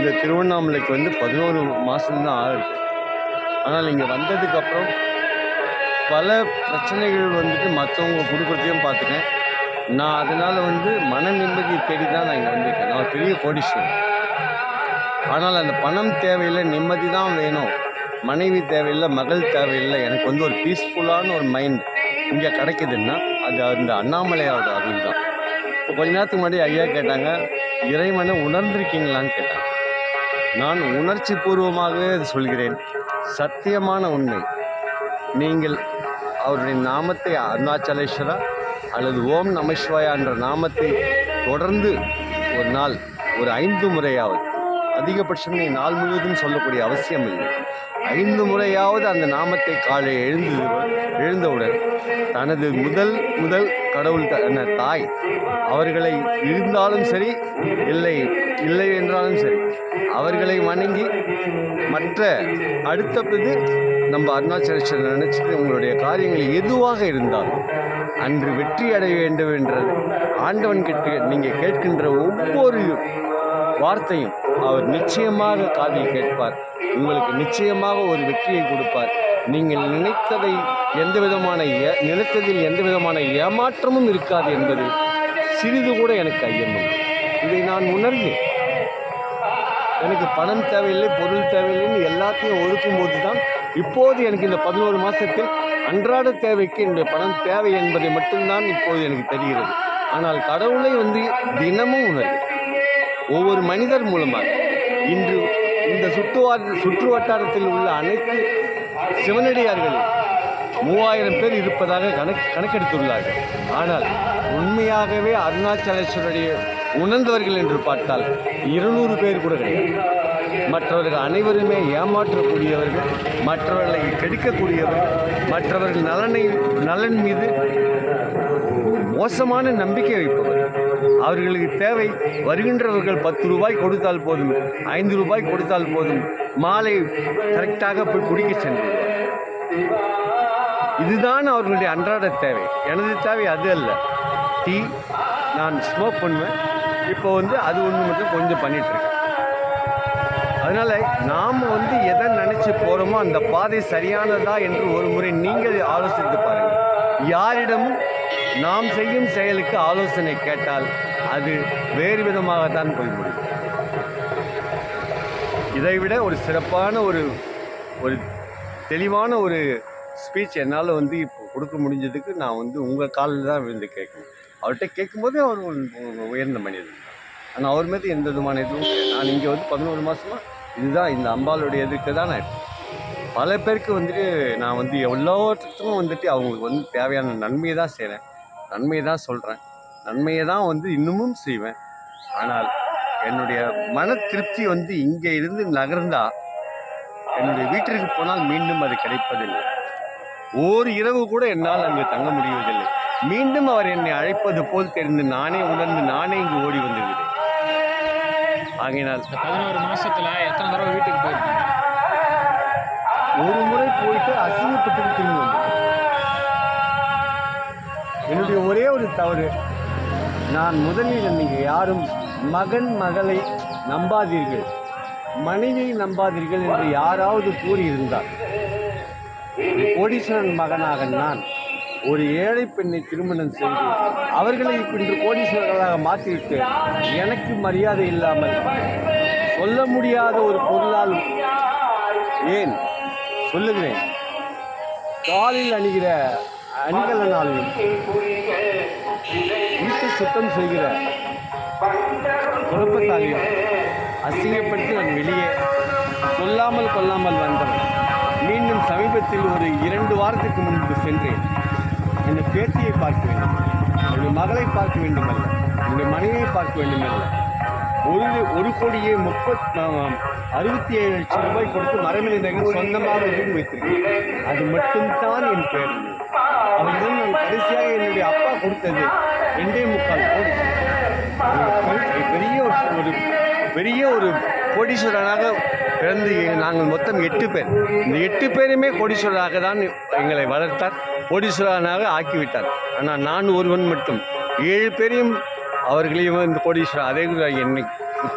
இந்த திருவண்ணாமலைக்கு வந்து பதினோரு மாதம்தான் ஆகுது. ஆனால் இங்கே வந்ததுக்கப்புறம் பல பிரச்சனைகள் வந்துட்டு மற்றவங்க கொடுக்குறதையும் பார்த்துட்டேன். நான் அதனால் வந்து மன நிம்மதியை தேடி தான் நான் இங்கே வந்திருக்கேன். நான் ஒரு பெரிய கோடீஸ்வரன். ஆனால் அந்த பணம் தேவையில்லை நிம்மதி தான் வேணும். மனைவி தேவையில்லை மகள் தேவையில்லை. எனக்கு வந்து ஒரு பீஸ்ஃபுல்லான ஒரு மைண்ட் இங்கே கிடைக்குதுன்னா அது அந்த அண்ணாமலையோட அருள் தான். இப்போ கொஞ்ச நேரத்துக்கு முன்னாடி ஐயா கேட்டாங்க இறைவனை உணர்ந்திருக்கீங்களான்னு கேட்டாங்க. நான் உணர்ச்சி பூர்வமாகவே அது சொல்கிறேன். சத்தியமான உண்மை. நீங்கள் அவருடைய நாமத்தை அருணாச்சலேஸ்வரா அல்லது ஓம் நமசிவாயா என்ற நாமத்தை தொடர்ந்து ஒரு நாள் ஒரு ஐந்து முறையாவது அதிகபட்சம் நீ நாள் முழுவதும் சொல்லக்கூடிய அவசியம் இல்லை. ஐந்து முறையாவது அந்த நாமத்தை காலை எழுந்து எழுந்தவுடன் தனது முதல் முதல் கடவுள் என்ன தாய். அவர்களை இருந்தாலும் சரி இல்லை இல்லை என்றாலும் சரி அவர்களை வணங்கி மற்ற அடுத்தது நம்ம அருணாச்சலேஸ்வரர் நினச்சிட்டு உங்களுடைய காரியங்கள் எதுவாக இருந்தாலும் அன்று வெற்றி அடைய வேண்டும் என்ற ஆண்டவன் கிட்ட நீங்கள் கேட்கின்ற ஒவ்வொரு வார்த்தையும் அவர் நிச்சயமாக காதில் கேட்பார். உங்களுக்கு நிச்சயமாக ஒரு வெற்றியை கொடுப்பார். நீங்கள் நினைத்ததை எந்த விதமான ஏ நினைத்ததில் எந்த விதமான ஏமாற்றமும் இருக்காது என்பது சிறிது கூட எனக்கு ஐயமில்லை. இதை நான் உணர்ந்தேன் எனக்கு பணம் தேவையில்லை பொருள் தேவையில்லைன்னு எல்லாத்தையும் ஒதுக்கும்போது தான் இப்போது எனக்கு இந்த பதினோரு மாதத்தில் அன்றாட தேவைக்கு என்னுடைய பணம் தேவை என்பதை மட்டும்தான் இப்போது எனக்கு தெரிகிறது. ஆனால் கடவுளை வந்து தினமும் உணர்வு ஒவ்வொரு மனிதர் மூலமாக இன்று இந்த சுற்றுவார சுற்று வட்டாரத்தில் உள்ள அனைத்து சிவனடியார்களில் மூவாயிரம் பேர் இருப்பதாக கணக்கு கணக்கெடுத்துள்ளார்கள். ஆனால் உண்மையாகவே அருணாச்சலேஸ்வருடைய உணர்ந்தவர்கள் என்று பார்த்தால் இருநூறு பேர் கூட கிடையாது. மற்றவர்கள் அனைவருமே ஏமாற்றக்கூடியவர்கள் மற்றவர்களை கெடுக்கக்கூடியவர்கள் மற்றவர்கள் நலனை நலன் மீது மோசமான நம்பிக்கை வைப்பவர் அவர்களுக்கு தேவை வருகின்றவர்கள் பத்து ரூபாய் கொடுத்தால் போதும் ஐந்து ரூபாய் கொடுத்தால் போதும். மாலை கரெக்டாக போய் குடிக்க சென்று இதுதான் அவர்களுடைய அன்றாட தேவை. எனது தேவை அது அல்ல. டீ நான் ஸ்மோக் பண்ணுவேன். இப்போ வந்து அது ஒன்று மட்டும் கொஞ்சம் பண்ணிகிட்ருக்கேன் அதனால் நாம் வந்து எதை நினச்சி போகிறோமோ அந்த பாதை சரியானதா என்று ஒரு முறை நீங்கள் ஆலோசித்து பாருங்கள். யாரிடமும் நாம் செய்யும் செயலுக்கு ஆலோசனை கேட்டால் அது வேறு விதமாகத்தான் போய் முடியும். இதைவிட ஒரு சிறப்பான ஒரு ஒரு தெளிவான ஒரு ஸ்பீச் என்னால் வந்து இப்போ கொடுக்க முடிஞ்சதுக்கு நான் வந்து உங்கள் காலில் தான் விழுந்து கேட்கணும். அவர்கிட்ட கேட்கும்போது அவர் உயர்ந்த மனிதன் ஆனால் அவர் மீது எந்த விதமான இதுவும் நான் இங்கே வந்து பதினோரு மாதமாக இதுதான் இந்த அம்பாளுடைய இதுக்கு தான் நான் பல பேருக்கு வந்துட்டு நான் வந்து எவ்வளோத்துக்கும் வந்துட்டு அவங்களுக்கு வந்து தேவையான நன்மையை தான் செய்கிறேன் நன்மையை தான் சொல்கிறேன் நன்மையை தான் வந்து இன்னமும் செய்வேன். ஆனால் என்னுடைய மன திருப்தி வந்து இங்கே இருந்து நகர்ந்தா என்னுடைய வீட்டிற்கு போனால் மீண்டும் அது கிடைப்பதில்லை. ஓர் இரவு கூட என்னால் அங்கு தங்க முடிவதில்லை மீண்டும் அவர் என்னை அழைப்பது போல் தெரிந்து நானே உணர்ந்து நானே இங்கு ஓடி வந்துவிடுகிறேன் ஆகையினால் பதினோரு மாசத்துல எத்தனை தடவை வீட்டுக்கு போயிருக்கீங்க? ஒரு முறை போயிட்டு அசிங்கப்பட்டு என்னுடைய ஒரே ஒரு தவறு. நான் முதலில் நீங்கள் யாரும் மகன் மகளை நம்பாதீர்கள். மனைவியை நம்பாதீர்கள் என்று யாராவது கூறியிருந்தார் கோடீஸ்வரன் மகனாக நான் ஒரு ஏழை பெண்ணை திருமணம் செய்து அவர்களை இன்று கோடீஸ்வரர்களாக மாற்றிவிட்டு எனக்கு மரியாதை இல்லாமல் சொல்ல முடியாத ஒரு பொருளால் ஏன் சொல்லுகிறேன்? காலில் அணிகிற அணிகலனாலும் வீட்டை சுத்தம் செய்கிற குழப்பத்தாலையும் அசிங்கப்படுத்தி நான் வெளியே சொல்லாமல் கொல்லாமல் வந்தேன் மீண்டும் சமீபத்தில் ஒரு இரண்டு வாரத்துக்கு முன்பு சென்றேன். என்னுடைய பேத்தியை பார்க்க வேண்டும். என்னுடைய மகளை பார்க்க வேண்டுமல்ல. என்னுடைய மனைவியை பார்க்க வேண்டுமல்ல. ஒரு ஒரு கோடியே முப்பத் அறுபத்தி ஏழு லட்சம் ரூபாய் கொடுத்து மரமிலை சொந்தமாக வீடு வைத்திருக்கேன் அது மட்டும்தான் என் பேர். அவரிடம் நான் கடைசியாக என்னுடைய அப்பா கொடுத்தது ரெண்டே முக்கால் கோடி. பெரிய ஒரு ஒரு பெரிய ஒரு கோடீஸ்வரனாக பிறந்து நாங்கள் மொத்தம் எட்டு பேர். இந்த எட்டு பேருமே கோடீஸ்வரராக தான் எங்களை வளர்த்தார் கோடீஸ்வரனாக ஆக்கிவிட்டார். ஆனால் நான் ஒருவன் மட்டும். ஏழு பேரையும் அவர்களையும் இந்த கோடீஸ்வரர் அதே என்னை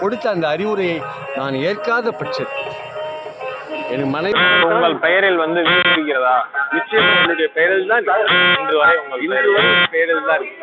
கொடுத்த அந்த அறிவுரையை நான் ஏற்காத பட்சத்தில். என் மனைவி உங்கள் பெயரில் வந்து வீடு இருக்கிறதா? நிச்சயம் உங்களுடைய பெயரில் தான் இன்று வரை உங்கள் இன்று வரை பெயரில் தான் இருக்கு.